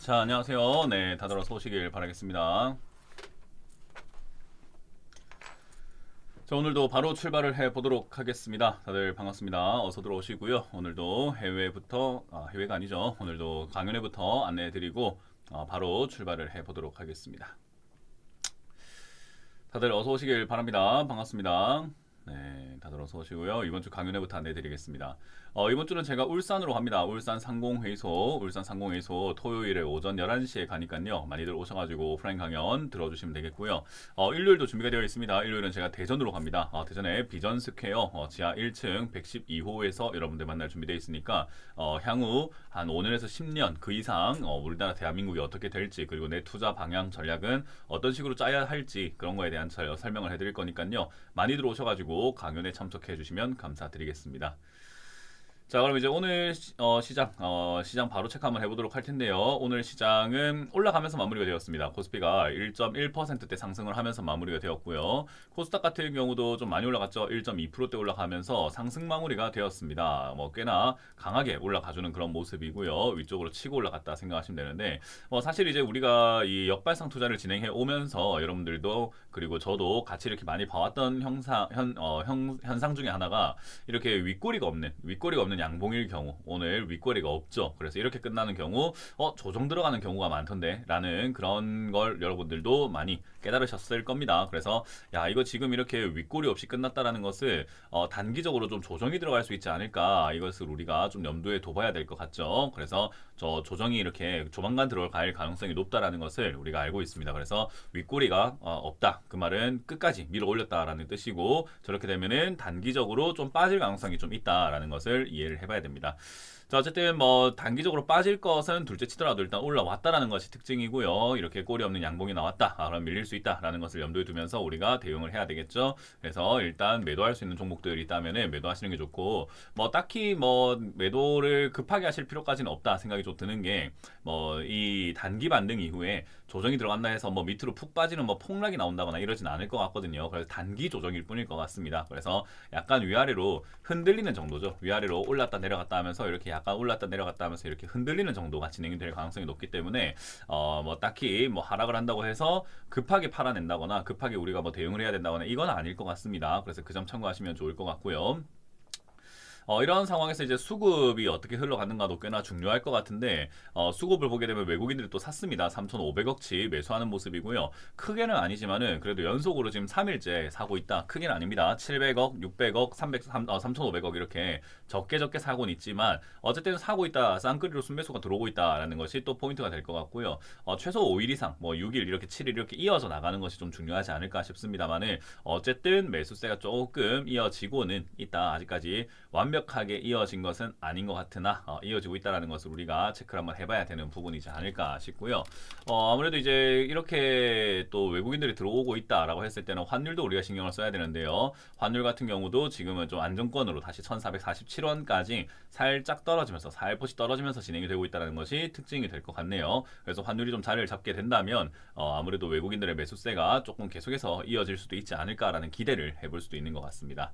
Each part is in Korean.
자, 안녕하세요. 네, 다들 어서 오시길 바라겠습니다. 자, 오늘도 바로 출발을 해 보도록 하겠습니다. 다들 반갑습니다. 어서 들어오시고요. 오늘도 해외부터 아, 해외가 아니죠. 오늘도 강연회부터 안내해 드리고 어, 바로 출발을 해 보도록 하겠습니다. 다들 어서 오시길 바랍니다. 반갑습니다. 네, 다들 어서 오시고요. 이번 주 강연회부터 안내드리겠습니다. 어, 이번 주는 제가 울산으로 갑니다. 울산 상공회의소, 울산 상공회의소 토요일에 오전 11시에 가니까요. 많이들 오셔가지고 오프라인 강연 들어주시면 되겠고요. 어, 일요일도 준비가 되어 있습니다. 일요일은 제가 대전으로 갑니다. 어, 대전에 비전 스퀘어 어, 지하 1층 112호에서 여러분들 만날 준비되어 있으니까 어, 향후 한 5년에서 10년 그 이상 어, 우리나라 대한민국이 어떻게 될지 그리고 내 투자 방향 전략은 어떤 식으로 짜야 할지 그런 거에 대한 설- 설명을 해드릴 거니까요. 많이들 오셔가지고 강연에 참석해 주시면 감사드리겠습니다. 자, 그럼 이제 오늘 시, 어, 시장, 어, 시장 바로 체크 한번 해보도록 할 텐데요. 오늘 시장은 올라가면서 마무리가 되었습니다. 코스피가 1.1%대 상승을 하면서 마무리가 되었고요. 코스닥 같은 경우도 좀 많이 올라갔죠. 1.2%대 올라가면서 상승 마무리가 되었습니다. 뭐 꽤나 강하게 올라가주는 그런 모습이고요. 위쪽으로 치고 올라갔다 생각하시면 되는데, 뭐 사실 이제 우리가 이 역발상 투자를 진행해 오면서 여러분들도 그리고 저도 같이 이렇게 많이 봐왔던 형상, 현, 어, 형, 현상 중에 하나가 이렇게 윗꼬리가 없는 윗꼬리가 없는 양봉일 경우 오늘 윗꼬리가 없죠. 그래서 이렇게 끝나는 경우 어 조정 들어가는 경우가 많던데 라는 그런 걸 여러분들도 많이 깨달으셨을 겁니다. 그래서 야 이거 지금 이렇게 윗꼬리 없이 끝났다라는 것을 어, 단기적으로 좀 조정이 들어갈 수 있지 않을까 이것을 우리가 좀 염두에 둬봐야 될 것 같죠. 그래서 저 조정이 이렇게 조만간 들어갈 가능성이 높다라는 것을 우리가 알고 있습니다. 그래서 윗꼬리가 어, 없다 그 말은 끝까지 밀어 올렸다라는 뜻이고 저렇게 되면은 단기적으로 좀 빠질 가능성이 좀 있다라는 것을 이해 를 해봐야 됩니다. 자 어쨌든 뭐 단기적으로 빠질 것은 둘째 치더라도 일단 올라왔다라는 것이 특징이고요. 이렇게 꼬리 없는 양봉이 나왔다. 아, 그럼 밀릴 수 있다라는 것을 염두에 두면서 우리가 대응을 해야 되겠죠. 그래서 일단 매도할 수 있는 종목들이 있다면은 매도하시는 게 좋고 뭐 딱히 뭐 매도를 급하게 하실 필요까지는 없다 생각이 좀 드는 게 뭐 이 단기 반등 이후에 조정이 들어간다 해서 뭐 밑으로 푹 빠지는 뭐 폭락이 나온다거나 이러진 않을 것 같거든요. 그래서 단기 조정일 뿐일 것 같습니다. 그래서 약간 위아래로 흔들리는 정도죠. 위아래로 올랐다 내려갔다 하면서 이렇게 약간 올랐다 내려갔다 하면서 이렇게 흔들리는 정도가 진행이 될 가능성이 높기 때문에 어 뭐 딱히 뭐 하락을 한다고 해서 급하게 팔아낸다거나 급하게 우리가 뭐 대응을 해야 된다거나 이건 아닐 것 같습니다. 그래서 그 점 참고하시면 좋을 것 같고요. 어, 이런 상황에서 이제 수급이 어떻게 흘러가는가도 꽤나 중요할 것 같은데 어, 수급을 보게 되면 외국인들이 또 샀습니다. 3,500억치 매수하는 모습이고요. 크게는 아니지만은 그래도 연속으로 지금 3일째 사고 있다. 크게는 아닙니다. 700억, 600억, 300, 3, 어, 3,500억 이렇게 적게 적게 사고는 있지만 어쨌든 사고 있다. 쌍끌이로 순매수가 들어오고 있다라는 것이 또 포인트가 될 것 같고요. 어, 최소 5일 이상, 뭐 6일 이렇게 7일 이렇게 이어져 나가는 것이 좀 중요하지 않을까 싶습니다만은 어쨌든 매수세가 조금 이어지고는 있다. 아직까지 완벽 하게 이어진 것은 아닌 것 같으나 어, 이어지고 있다라는 것을 우리가 체크를 한번 해봐야 되는 부분이지 않을까 싶고요. 어, 아무래도 이제 이렇게 또 외국인들이 들어오고 있다라고 했을 때는 환율도 우리가 신경을 써야 되는데요. 환율 같은 경우도 지금은 좀 안정권으로 다시 1,447원까지 살짝 떨어지면서 살포시 떨어지면서 진행이 되고 있다는 것이 특징이 될 것 같네요. 그래서 환율이 좀 자리를 잡게 된다면 어, 아무래도 외국인들의 매수세가 조금 계속해서 이어질 수도 있지 않을까라는 기대를 해볼 수도 있는 것 같습니다.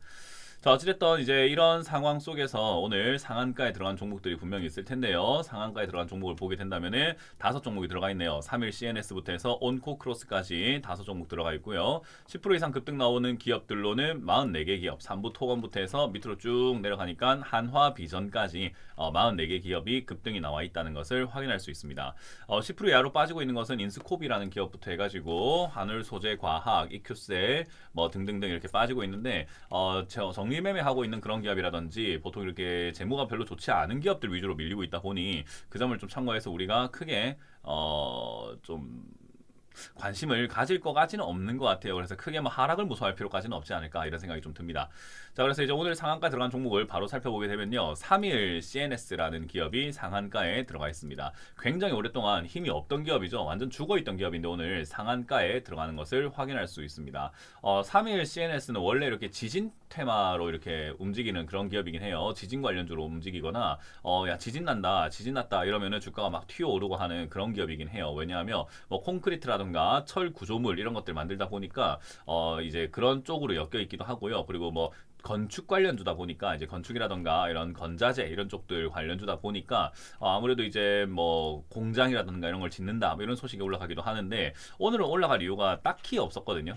자, 어찌됐든 이제 이런 상황 속에서 오늘 상한가에 들어간 종목들이 분명히 있을 텐데요. 상한가에 들어간 종목을 보게 된다면은 다섯 종목이 들어가 있네요. 3일 CNS부터 해서 온코 크로스까지 다섯 종목 들어가 있고요. 10% 이상 급등 나오는 기업들로는 44개 기업, 3부 토건부터 해서 밑으로 쭉 내려가니까 한화 비전까지 어, 44개 기업이 급등이 나와 있다는 것을 확인할 수 있습니다. 어, 10% 이하로 빠지고 있는 것은 인스코비라는 기업부터 해가지고 하늘 소재 과학, 이큐셀 뭐 등등등 이렇게 빠지고 있는데 어, 저 정리매매하고 있는 그런 기업이라든지 보통 이렇게 재무가 별로 좋지 않은 기업들 위주로 밀리고 있다 보니 그 점을 좀 참고해서 우리가 크게 어좀 관심을 가질 것까지는 없는 것 같아요. 그래서 크게 뭐 하락을 무서워할 필요까지는 없지 않을까 이런 생각이 좀 듭니다. 자, 그래서 이제 오늘 상한가 들어간 종목을 바로 살펴보게 되면요. 3일 CNS라는 기업이 상한가에 들어가 있습니다. 굉장히 오랫동안 힘이 없던 기업이죠. 완전 죽어 있던 기업인데 오늘 상한가에 들어가는 것을 확인할 수 있습니다. 어, 3일 CNS는 원래 이렇게 지진 테마로 이렇게 움직이는 그런 기업이긴 해요. 지진 관련주로 움직이거나 어, 야 지진 난다, 지진 났다 이러면은 주가가 막 튀어오르고 하는 그런 기업이긴 해요. 왜냐하면 뭐 콘크리트라 든가 철 구조물 이런 것들 만들다 보니까 어, 이제 그런 쪽으로 엮여 있기도 하고요. 그리고 뭐 건축 관련주다 보니까 이제 건축이라던가 이런 건자재 이런 쪽들 관련주다 보니까 어, 아무래도 이제 뭐 공장이라든가 이런 걸 짓는다 뭐 이런 소식이 올라가기도 하는데 오늘은 올라갈 이유가 딱히 없었거든요.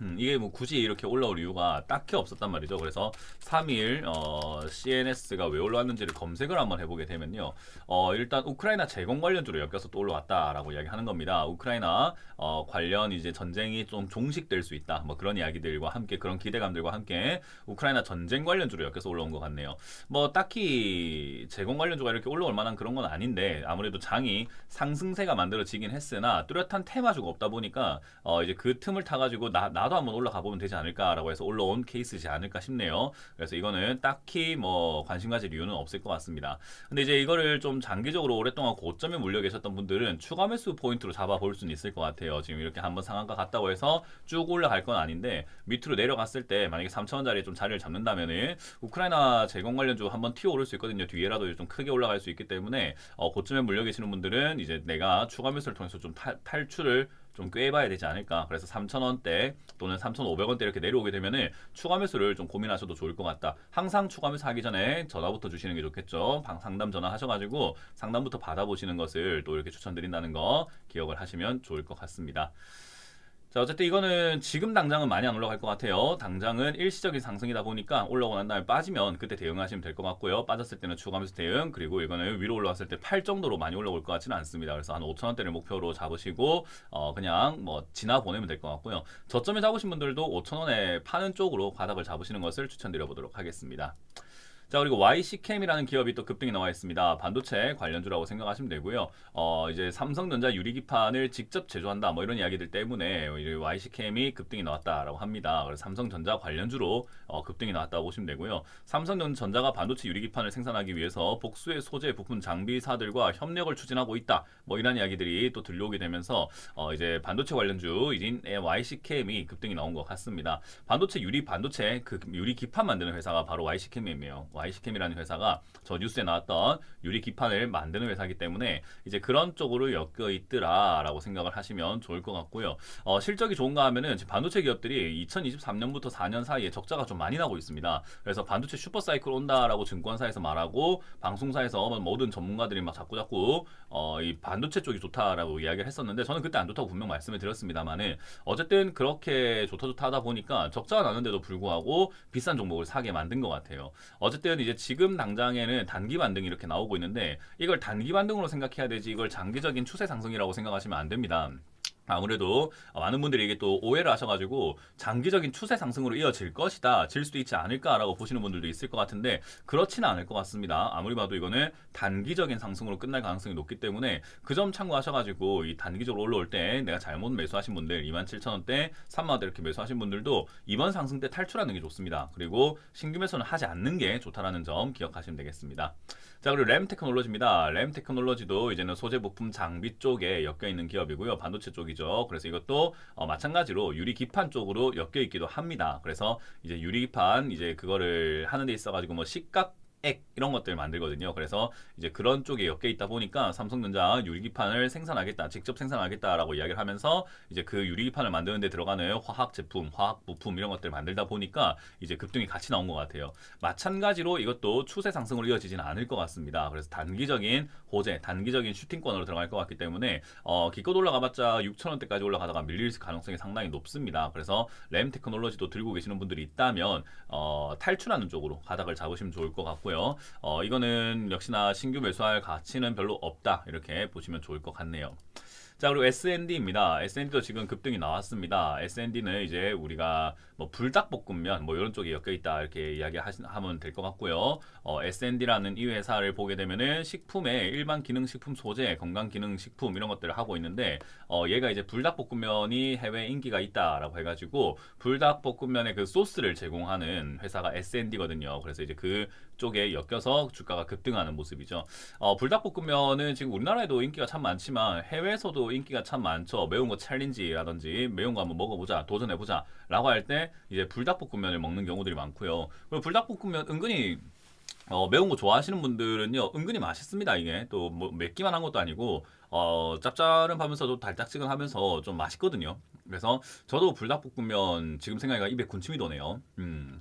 음, 이게 뭐 굳이 이렇게 올라올 이유가 딱히 없었단 말이죠. 그래서 3일 어, CNS가 왜 올라왔는지를 검색을 한번 해보게 되면요. 어, 일단 우크라이나 재건 관련주로 엮여서 또 올라왔다라고 이야기하는 겁니다. 우크라이나 어, 관련 이제 전쟁이 좀 종식될 수 있다. 뭐 그런 이야기들과 함께 그런 기대감들과 함께 우크라이나 전쟁 관련주로 엮여서 올라온 것 같네요. 뭐 딱히 재건 관련주가 이렇게 올라올 만한 그런 건 아닌데 아무래도 장이 상승세가 만들어지긴 했으나 뚜렷한 테마주가 없다 보니까 어, 이제 그 틈을 타가지고 나, 나도 한번 올라가 보면 되지 않을까라고 해서 올라온 케이스지 않을까 싶네요. 그래서 이거는 딱히 뭐 관심 가질 이유는 없을 것 같습니다. 근데 이제 이거를 좀 장기적으로 오랫동안 고점에 물려 계셨던 분들은 추가 매수 포인트로 잡아볼 수는 있을 것 같아요. 지금 이렇게 한번 상한가 갔다고 해서 쭉 올라갈 건 아닌데 밑으로 내려갔을 때 만약에 3천원짜리 좀 자리를 잡는다면은 우크라이나 재건 관련주 한번 튀어 오를 수 있거든요. 뒤에라도 좀 크게 올라갈 수 있기 때문에 어, 고점에 물려 계시는 분들은 이제 내가 추가 매수를 통해서 좀 탈, 탈출을 좀 꿰봐야 되지 않을까. 그래서 3,000원대 또는 3,500원대 이렇게 내려오게 되면은 추가 매수를 좀 고민하셔도 좋을 것 같다. 항상 추가 매수 하기 전에 전화부터 주시는 게 좋겠죠. 방 상담 전화 하셔가지고 상담부터 받아보시는 것을 또 이렇게 추천드린다는 거 기억을 하시면 좋을 것 같습니다. 자 어쨌든 이거는 지금 당장은 많이 안 올라갈 것 같아요. 당장은 일시적인 상승이다 보니까 올라오고 난 다음에 빠지면 그때 대응하시면 될 것 같고요. 빠졌을 때는 추가하면서 대응 그리고 이거는 위로 올라왔을 때8 정도로 많이 올라올 것 같지는 않습니다. 그래서 한 5천 원대를 목표로 잡으시고 어 그냥 뭐 지나 보내면 될 것 같고요. 저점에 잡으신 분들도 5천 원에 파는 쪽으로 바닥을 잡으시는 것을 추천드려 보도록 하겠습니다. 자 그리고 YC캠이라는 기업이 또 급등이 나와 있습니다. 반도체 관련주라고 생각하시면 되고요. 어 이제 삼성전자 유리기판을 직접 제조한다 뭐 이런 이야기들 때문에 YC캠이 급등이 나왔다라고 합니다. 그래서 삼성전자 관련주로 어, 급등이 나왔다고 보시면 되고요. 삼성전자가 반도체 유리기판을 생산하기 위해서 복수의 소재 부품 장비사들과 협력을 추진하고 있다. 뭐 이런 이야기들이 또 들려오게 되면서 어 이제 반도체 관련주인 YC캠이 급등이 나온 것 같습니다. 반도체 유리 반도체 그 유리 기판 만드는 회사가 바로 YC캠이에요. YC캠이라는 회사가 저 뉴스에 나왔던 유리 기판을 만드는 회사이기 때문에 이제 그런 쪽으로 엮여 있더라라고 생각을 하시면 좋을 것 같고요. 어, 실적이 좋은가 하면은 지금 반도체 기업들이 2023년부터 4년 사이에 적자가 좀 많이 나고 있습니다. 그래서 반도체 슈퍼 사이클 온다라고 증권사에서 말하고 방송사에서 모든 전문가들이 막 자꾸 자꾸 어, 이 반도체 쪽이 좋다라고 이야기를 했었는데 저는 그때 안 좋다고 분명 말씀을 드렸습니다만은 어쨌든 그렇게 좋다 좋다 하다 보니까 적자가 나는데도 불구하고 비싼 종목을 사게 만든 것 같아요. 어쨌든 이제 지금 당장에는 단기 반등이 이렇게 나오고 있는데 이걸 단기 반등으로 생각해야 되지 이걸 장기적인 추세 상승이라고 생각하시면 안 됩니다. 아무래도 많은 분들이 이게 또 오해를 하셔가지고 장기적인 추세 상승으로 이어질 것이다, 질 수도 있지 않을까라고 보시는 분들도 있을 것 같은데 그렇지는 않을 것 같습니다. 아무리 봐도 이거는 단기적인 상승으로 끝날 가능성이 높기 때문에 그 점 참고하셔가지고 이 단기적으로 올라올 때 내가 잘못 매수하신 분들 27,000원대, 3만원대 이렇게 매수하신 분들도 이번 상승 때 탈출하는 게 좋습니다. 그리고 신규 매수는 하지 않는 게 좋다라는 점 기억하시면 되겠습니다. 자 그리고 램 테크놀로지입니다. 램 테크놀로지도 이제는 소재 부품 장비 쪽에 엮여 있는 기업이고요. 반도체 쪽이죠. 그래서 이것도 어, 마찬가지로 유리 기판 쪽으로 엮여 있기도 합니다. 그래서 이제 유리 기판 이제 그거를 하는 데 있어 가지고 뭐 식각 액 이런 것들 만들거든요. 그래서 이제 그런 쪽에 엮여 있다 보니까 삼성전자 유리기판을 생산하겠다, 직접 생산하겠다라고 이야기를 하면서 이제 그 유리기판을 만드는 데 들어가는 화학 제품, 화학 부품 이런 것들 만들다 보니까 이제 급등이 같이 나온 것 같아요. 마찬가지로 이것도 추세 상승으로 이어지지는 않을 것 같습니다. 그래서 단기적인 호재, 단기적인 슈팅권으로 들어갈 것 같기 때문에 어, 기껏 올라가봤자 6천 원대까지 올라가다가 밀릴 가능성이 상당히 높습니다. 그래서 램 테크놀로지도 들고 계시는 분들이 있다면 어, 탈출하는 쪽으로 가닥을 잡으시면 좋을 것 같고. 같고요. 어, 이거는 역시나 신규 매수할 가치는 별로 없다. 이렇게 보시면 좋을 것 같네요. 자 그리고 SND입니다. SND도 지금 급등이 나왔습니다. SND는 이제 우리가 뭐 불닭볶음면 뭐 이런 쪽에 엮여 있다 이렇게 이야기하면 될 것 같고요. 어, SND라는 이 회사를 보게 되면은 식품에 일반 기능 식품 소재, 건강 기능 식품 이런 것들을 하고 있는데 어, 얘가 이제 불닭볶음면이 해외 인기가 있다라고 해가지고 불닭볶음면의 그 소스를 제공하는 회사가 SND거든요. 그래서 이제 그 쪽에 엮여서 주가가 급등하는 모습이죠. 어, 불닭볶음면은 지금 우리나라에도 인기가 참 많지만 해외 에서도 인기가 참 많죠. 매운 거 챌린지라든지 매운 거 한번 먹어보자, 도전해보자 라고 할 때 이제 불닭볶음면을 먹는 경우들이 많고요. 그리고 불닭볶음면 은근히 어, 매운 거 좋아하시는 분들은요 은근히 맛있습니다 이게 또 뭐 맵기만 한 것도 아니고 어, 짭짤하면서도 달짝지근하면서 좀 맛있거든요 그래서 저도 불닭볶음면 지금 생각해가 입에 군침이 도네요 음.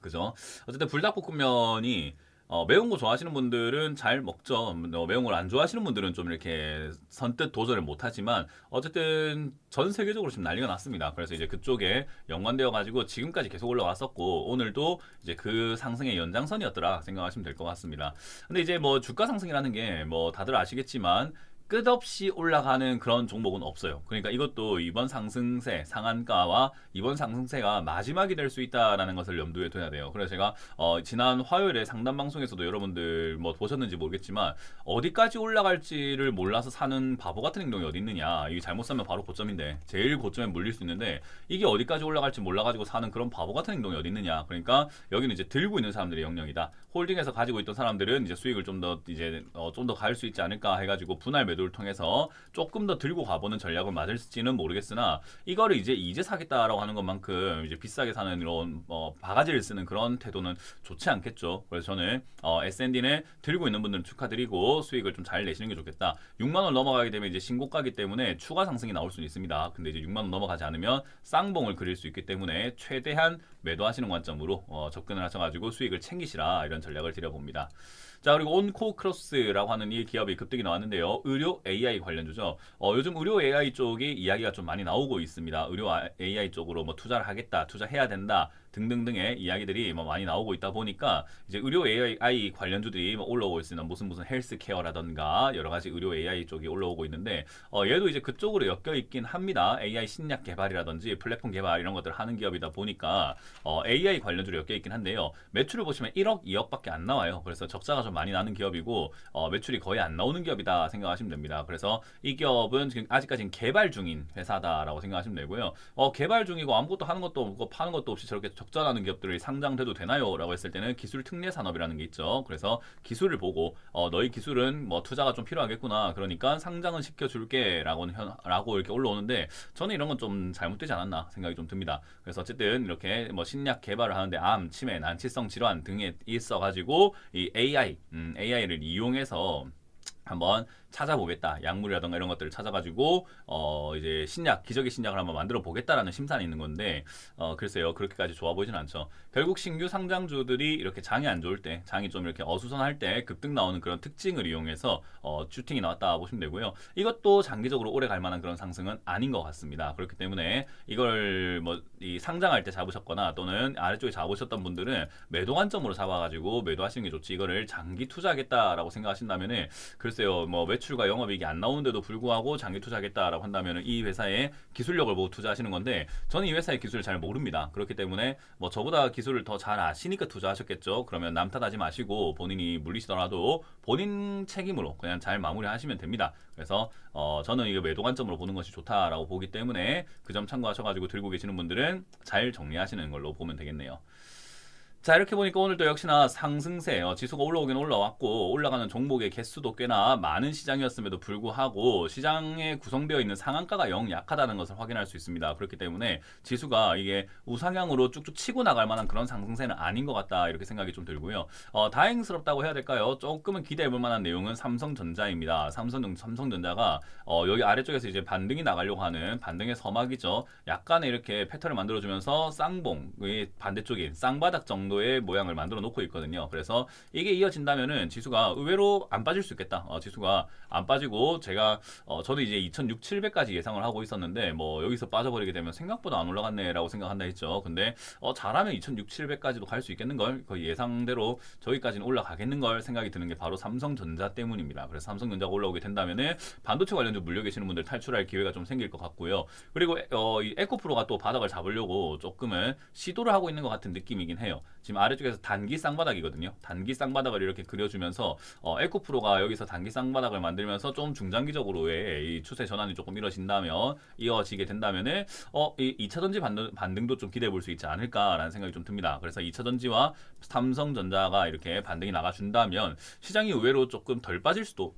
그죠? 어쨌든 불닭볶음면이 어, 매운 거 좋아하시는 분들은 잘 먹죠. 어, 매운 걸 안 좋아하시는 분들은 좀 이렇게 선뜻 도전을 못 하지만 어쨌든 전 세계적으로 지금 난리가 났습니다. 그래서 이제 그쪽에 연관되어 가지고 지금까지 계속 올라왔었고 오늘도 이제 그 상승의 연장선이었더라 생각하시면 될 것 같습니다. 근데 이제 뭐 주가 상승이라는 게 뭐 다들 아시겠지만 끝없이 올라가는 그런 종목은 없어요. 그러니까 이것도 이번 상승세 상한가와 이번 상승세가 마지막이 될 수 있다라는 것을 염두에 둬야 돼요. 그래서 제가 어, 지난 화요일에 상담 방송에서도 여러분들 뭐 보셨는지 모르겠지만 어디까지 올라갈지를 몰라서 사는 바보 같은 행동이 어디 있느냐. 이게 잘못 사면 바로 고점인데 제일 고점에 물릴 수 있는데 이게 어디까지 올라갈지 몰라가지고 사는 그런 바보 같은 행동이 어디 있느냐. 그러니까 여기는 이제 들고 있는 사람들의 영역이다. 홀딩해서 가지고 있던 사람들은 이제 수익을 좀 더 이제 어, 좀더 갈 수 있지 않을까 해가지고 분할 매 도를 통해서 조금 더 들고 가보는 전략을 맞을지는 모르겠으나 이거를 이제 이제 사겠다라고 하는 것만큼 이제 비싸게 사는 이런 어, 바가지를 쓰는 그런 태도는 좋지 않겠죠. 그래서 저는 어, S&D는 들고 있는 분들은 축하드리고 수익을 좀 잘 내시는 게 좋겠다. 6만 원 넘어가게 되면 이제 신고가기 때문에 추가 상승이 나올 수는 있습니다. 근데 이제 6만 원 넘어가지 않으면 쌍봉을 그릴 수 있기 때문에 최대한 매도하시는 관점으로 어, 접근을 하셔가지고 수익을 챙기시라 이런 전략을 드려봅니다. 자 그리고 온코 크로스라고 하는 이 기업이 급등이 나왔는데요. 의료 AI 관련주죠. 어, 요즘 의료 AI 쪽이 이야기가 좀 많이 나오고 있습니다. 의료 AI 쪽으로 뭐 투자를 하겠다, 투자해야 된다. 등등등의 이야기들이 뭐 많이 나오고 있다 보니까 이제 의료 AI 관련주들이 뭐 올라오고 있으면 무슨 무슨 헬스케어라던가 여러 가지 의료 AI 쪽이 올라오고 있는데 어, 얘도 이제 그쪽으로 엮여 있긴 합니다. AI 신약 개발이라든지 플랫폼 개발 이런 것들 을 하는 기업이다 보니까 어, AI 관련주로 엮여 있긴 한데요. 매출을 보시면 1억, 2억밖에 안 나와요. 그래서 적자가 좀 많이 나는 기업이고 어, 매출이 거의 안 나오는 기업이다 생각하시면 됩니다. 그래서 이 기업은 지금 아직까지는 개발 중인 회사다라고 생각하시면 되고요. 어, 개발 중이고 아무것도 하는 것도 없고 파는 것도 없이 저렇게 적자 나는 기업들이 상장돼도 되나요? 라고 했을 때는 기술 특례 산업이라는 게 있죠. 그래서 기술을 보고 어, 너희 기술은 뭐 투자가 좀 필요하겠구나. 그러니까 상장은 시켜줄게 라고, 라고 이렇게 올라오는데 저는 이런 건 좀 잘못되지 않았나 생각이 좀 듭니다. 그래서 어쨌든 이렇게 뭐 신약 개발을 하는데 암, 치매, 난치성 질환 등에 있어가지고 이 AI, 음, AI를 이용해서 한번 찾아보겠다. 약물이라던가 이런 것들을 찾아가지고 어 이제 신약, 기적의 신약을 한번 만들어 보겠다라는 심산이 있는 건데 어 글쎄요 그렇게까지 좋아 보이진 않죠. 결국 신규 상장주들이 이렇게 장이 안 좋을 때, 장이 좀 이렇게 어수선할 때 급등 나오는 그런 특징을 이용해서 어 슈팅이 나왔다 보시면 되고요. 이것도 장기적으로 오래 갈 만한 그런 상승은 아닌 것 같습니다. 그렇기 때문에 이걸 뭐 이 상장할 때 잡으셨거나 또는 아래쪽에 잡으셨던 분들은 매도 관점으로 잡아가지고 매도하시는 게 좋지 이거를 장기 투자하겠다라고 생각하신다면은 글쎄요 뭐 매출 과 영업이익이 안 나오는데도 불구하고 장기 투자하겠다라고 한다면은 이 회사의 기술력을 보고 투자하시는 건데 저는 이 회사의 기술을 잘 모릅니다. 그렇기 때문에 뭐 저보다 기술을 더 잘 아시니까 투자하셨겠죠. 그러면 남 탓하지 마시고 본인이 물리시더라도 본인 책임으로 그냥 잘 마무리하시면 됩니다. 그래서 어 저는 이거 매도 관점으로 보는 것이 좋다라고 보기 때문에 그 점 참고하셔가지고 들고 계시는 분들은 잘 정리하시는 걸로 보면 되겠네요. 자 이렇게 보니까 오늘도 역시나 상승세 어, 지수가 올라오긴 올라왔고 올라가는 종목의 개수도 꽤나 많은 시장이었음에도 불구하고 시장에 구성되어 있는 상한가가 영 약하다는 것을 확인할 수 있습니다. 그렇기 때문에 지수가 이게 우상향으로 쭉쭉 치고 나갈 만한 그런 상승세는 아닌 것 같다 이렇게 생각이 좀 들고요. 어, 다행스럽다고 해야 될까요? 조금은 기대해 볼 만한 내용은 삼성전자입니다. 삼성 삼성전자가 어, 여기 아래쪽에서 이제 반등이 나가려고 하는 반등의 서막이죠. 약간의 이렇게 패턴을 만들어주면서 쌍봉 반대쪽인 쌍바닥 정도 정도의 모양을 만들어 놓고 있거든요. 그래서 이게 이어진다면은 지수가 의외로 안 빠질 수 있겠다. 어, 지수가 안 빠지고 제가 어, 저도 이제 2,600까지 예상을 하고 있었는데 뭐 여기서 빠져버리게 되면 생각보다 안 올라갔네라고 생각한다 했죠. 근데 어, 잘하면 2,600까지도 갈 수 있겠는 걸 거의 예상대로 저기까지는 올라가겠는 걸 생각이 드는 게 바로 삼성전자 때문입니다. 그래서 삼성전자가 올라오게 된다면은 반도체 관련주 물려 계시는 분들 탈출할 기회가 좀 생길 것 같고요. 그리고 어, 이 에코프로가 또 바닥을 잡으려고 조금은 시도를 하고 있는 것 같은 느낌이긴 해요. 지금 아래쪽에서 단기 쌍바닥이거든요. 단기 쌍바닥을 이렇게 그려주면서 어, 에코프로가 여기서 단기 쌍바닥을 만들면서 좀 중장기적으로의 이 추세 전환이 조금 이뤄진다면 이어지게 된다면은 어, 이 2차 전지 반등, 반등도 좀 기대해 볼 수 있지 않을까라는 생각이 좀 듭니다. 그래서 2차 전지와 삼성전자가 이렇게 반등이 나가준다면 시장이 의외로 조금 덜 빠질 수도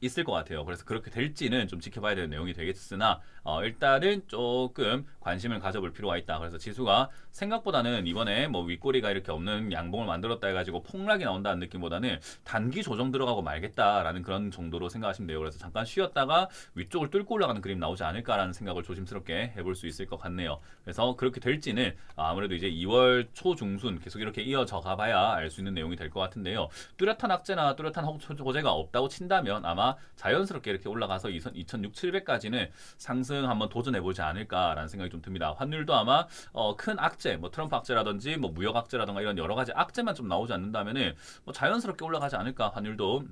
있을 것 같아요. 그래서 그렇게 될지는 좀 지켜봐야 되는 내용이 되겠으나 어, 일단은 조금 관심을 가져볼 필요가 있다. 그래서 지수가 생각보다는 이번에 뭐 윗꼬리가 이렇게 없는 양봉을 만들었다 해가지고 폭락이 나온다는 느낌보다는 단기 조정 들어가고 말겠다라는 그런 정도로 생각하시면 돼요. 그래서 잠깐 쉬었다가 위쪽을 뚫고 올라가는 그림 나오지 않을까라는 생각을 조심스럽게 해볼 수 있을 것 같네요. 그래서 그렇게 될지는 아무래도 이제 2월 초 중순 계속 이렇게 이어져 가봐야 알 수 있는 내용이 될 것 같은데요. 뚜렷한 악재나 뚜렷한 호- 호재가 없다고 친다면 아마 자연스럽게 이렇게 올라가서 2006, 700까지는 상승 한번 도전해보지 않을까라는 생각이 좀 듭니다. 환율도 아마 어, 큰 악재, 뭐 트럼프 악재라든지 뭐 무역 악재라든가 이런 여러 가지 악재만 좀 나오지 않는다면은 뭐 자연스럽게 올라가지 않을까 환율도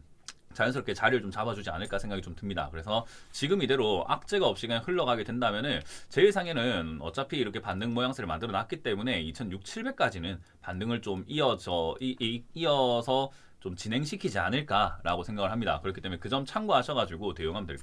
자연스럽게 자리를 좀 잡아주지 않을까 생각이 좀 듭니다. 그래서 지금 이대로 악재가 없이 그냥 흘러가게 된다면은 제 예상에는 어차피 이렇게 반등 모양새를 만들어 놨기 때문에 2006, 700까지는 반등을 좀 이어져 이, 이, 이어서 좀 진행시키지 않을까라고 생각을 합니다. 그렇기 때문에 그 점 참고하셔가지고 대응하면 될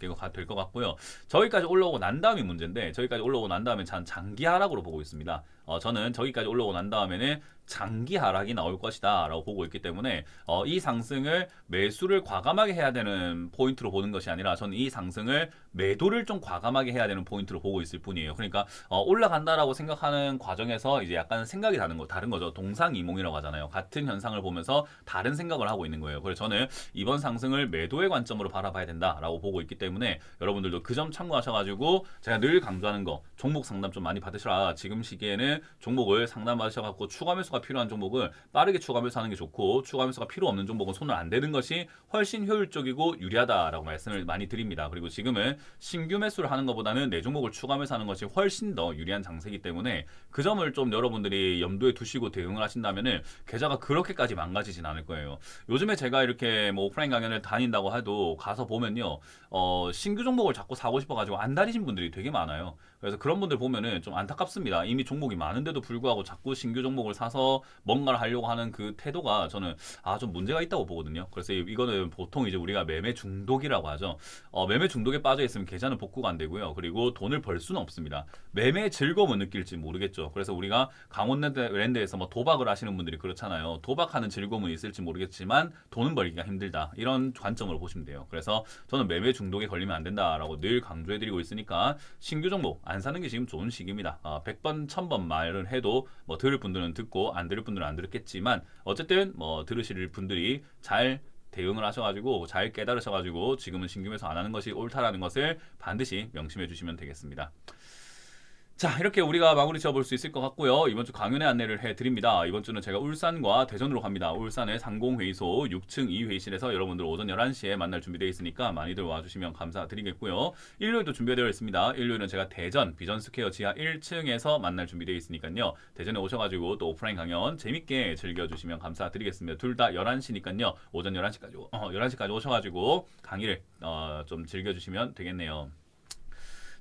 것 같고요. 저기까지 올라오고 난 다음이 문제인데 저기까지 올라오고 난 다음에 전 장기 하락으로 보고 있습니다. 어, 저는 저기까지 올라오고 난 다음에는 장기 하락이 나올 것이다라고 보고 있기 때문에 어, 이 상승을 매수를 과감하게 해야 되는 포인트로 보는 것이 아니라 저는 이 상승을 매도를 좀 과감하게 해야 되는 포인트로 보고 있을 뿐이에요. 그러니까 어, 올라간다라고 생각하는 과정에서 이제 약간 생각이 다른 거 다른 거죠. 동상이몽이라고 하잖아요. 같은 현상을 보면서 다른 생각을 하고 있는 거예요. 그래서 저는 이번 상승을 매도의 관점으로 바라봐야 된다라고 보고 있기 때문에 여러분들도 그 점 참고하셔가지고 제가 늘 강조하는 거 종목 상담 좀 많이 받으시라. 지금 시기에는 종목을 상담 받으셔갖고 추가 매수가 필요한 종목을 빠르게 추가 매수하는 게 좋고 추가 매수가 필요 없는 종목은 손을 안 대는 것이 훨씬 효율적이고 유리하다라고 말씀을 많이 드립니다. 그리고 지금은 신규 매수를 하는 것보다는 내 종목을 추가 매수하는 것이 훨씬 더 유리한 장세이기 때문에 그 점을 좀 여러분들이 염두에 두시고 대응을 하신다면은 계좌가 그렇게까지 망가지진 않을 거예요. 요즘에 제가 이렇게 뭐 오프라인 강연을 다닌다고 해도 가서 보면요, 어, 신규 종목을 자꾸 사고 싶어가지고 안 다니신 분들이 되게 많아요. 그래서 그런 분들 보면은 좀 안타깝습니다. 이미 종목이 많은데도 불구하고 자꾸 신규 종목을 사서 뭔가를 하려고 하는 그 태도가 저는 아 좀 문제가 있다고 보거든요. 그래서 이- 이거는 보통 이제 우리가 매매 중독이라고 하죠. 어, 매매 중독에 빠져 있으면 계좌는 복구가 안 되고요. 그리고 돈을 벌 수는 없습니다. 매매의 즐거움은 느낄지 모르겠죠. 그래서 우리가 강원랜드에서 뭐 도박을 하시는 분들이 그렇잖아요. 도박하는 즐거움은 있을지 모르겠지만 돈은 벌기가 힘들다. 이런 관점으로 보시면 돼요. 그래서 저는 매매 중독에 걸리면 안 된다라고 늘 강조해드리고 있으니까 신규 종목 안 사는 게 지금 좋은 시기입니다. 어, 100번, 1000번 말을 해도 뭐 들을 분들은 듣고 안 들을 분들은 안 들었겠지만 어쨌든 뭐 들으실 분들이 잘 대응을 하셔가지고 잘 깨달으셔가지고 지금은 신규 매수 안 하는 것이 옳다라는 것을 반드시 명심해 주시면 되겠습니다. 자 이렇게 우리가 마무리 지어볼 수 있을 것 같고요. 이번 주 강연의 안내를 해드립니다. 이번 주는 제가 울산과 대전으로 갑니다. 울산의 상공회의소 6층 2회실에서 여러분들 오전 11시에 만날 준비되어 있으니까 많이들 와주시면 감사드리겠고요. 일요일도 준비되어 있습니다. 일요일은 제가 대전 비전스퀘어 지하 1층에서 만날 준비되어 있으니까요. 대전에 오셔가지고 또 오프라인 강연 재밌게 즐겨주시면 감사드리겠습니다. 둘 다 11시니까요. 오전 11시까지, 오- 어, 11시까지 오셔가지고 강의를 어, 좀 즐겨주시면 되겠네요.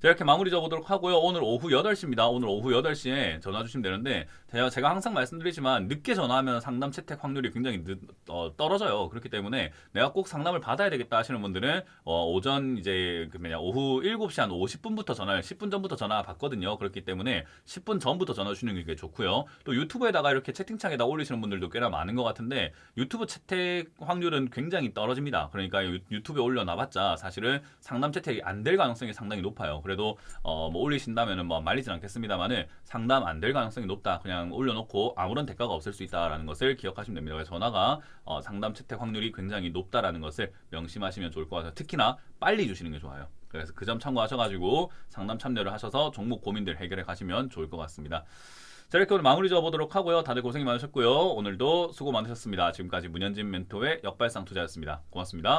자, 이렇게 마무리 져보도록 하고요. 오늘 오후 8시입니다. 오늘 오후 8시에 전화 주시면 되는데, 제가, 항상 말씀드리지만, 늦게 전화하면 상담 채택 확률이 굉장히 늦, 어, 떨어져요. 그렇기 때문에, 내가 꼭 상담을 받아야 되겠다 하시는 분들은, 어, 오전 이제, 그 뭐냐, 오후 7시 한 50분부터 전화를, 10분 전부터 전화 받거든요. 그렇기 때문에, 10분 전부터 전화 주시는 게 좋고요. 또 유튜브에다가 이렇게 채팅창에다 올리시는 분들도 꽤나 많은 것 같은데, 유튜브 채택 확률은 굉장히 떨어집니다. 그러니까 유- 유튜브에 올려놔봤자, 사실은 상담 채택이 안 될 가능성이 상당히 높아요. 그래도 어, 뭐 올리신다면은 뭐 말리진 않겠습니다만은 상담 안 될 가능성이 높다. 그냥 올려놓고 아무런 대가가 없을 수 있다라는 것을 기억하시면 됩니다. 그래서 전화가 어, 상담 채택 확률이 굉장히 높다라는 것을 명심하시면 좋을 것 같아요. 특히나 빨리 주시는 게 좋아요. 그래서 그 점 참고하셔가지고 상담 참여를 하셔서 종목 고민들 해결해 가시면 좋을 것 같습니다. 자 이렇게 오늘 마무리 지어보도록 하고요. 다들 고생이 많으셨고요. 오늘도 수고 많으셨습니다. 지금까지 문현진 멘토의 역발상 투자였습니다. 고맙습니다.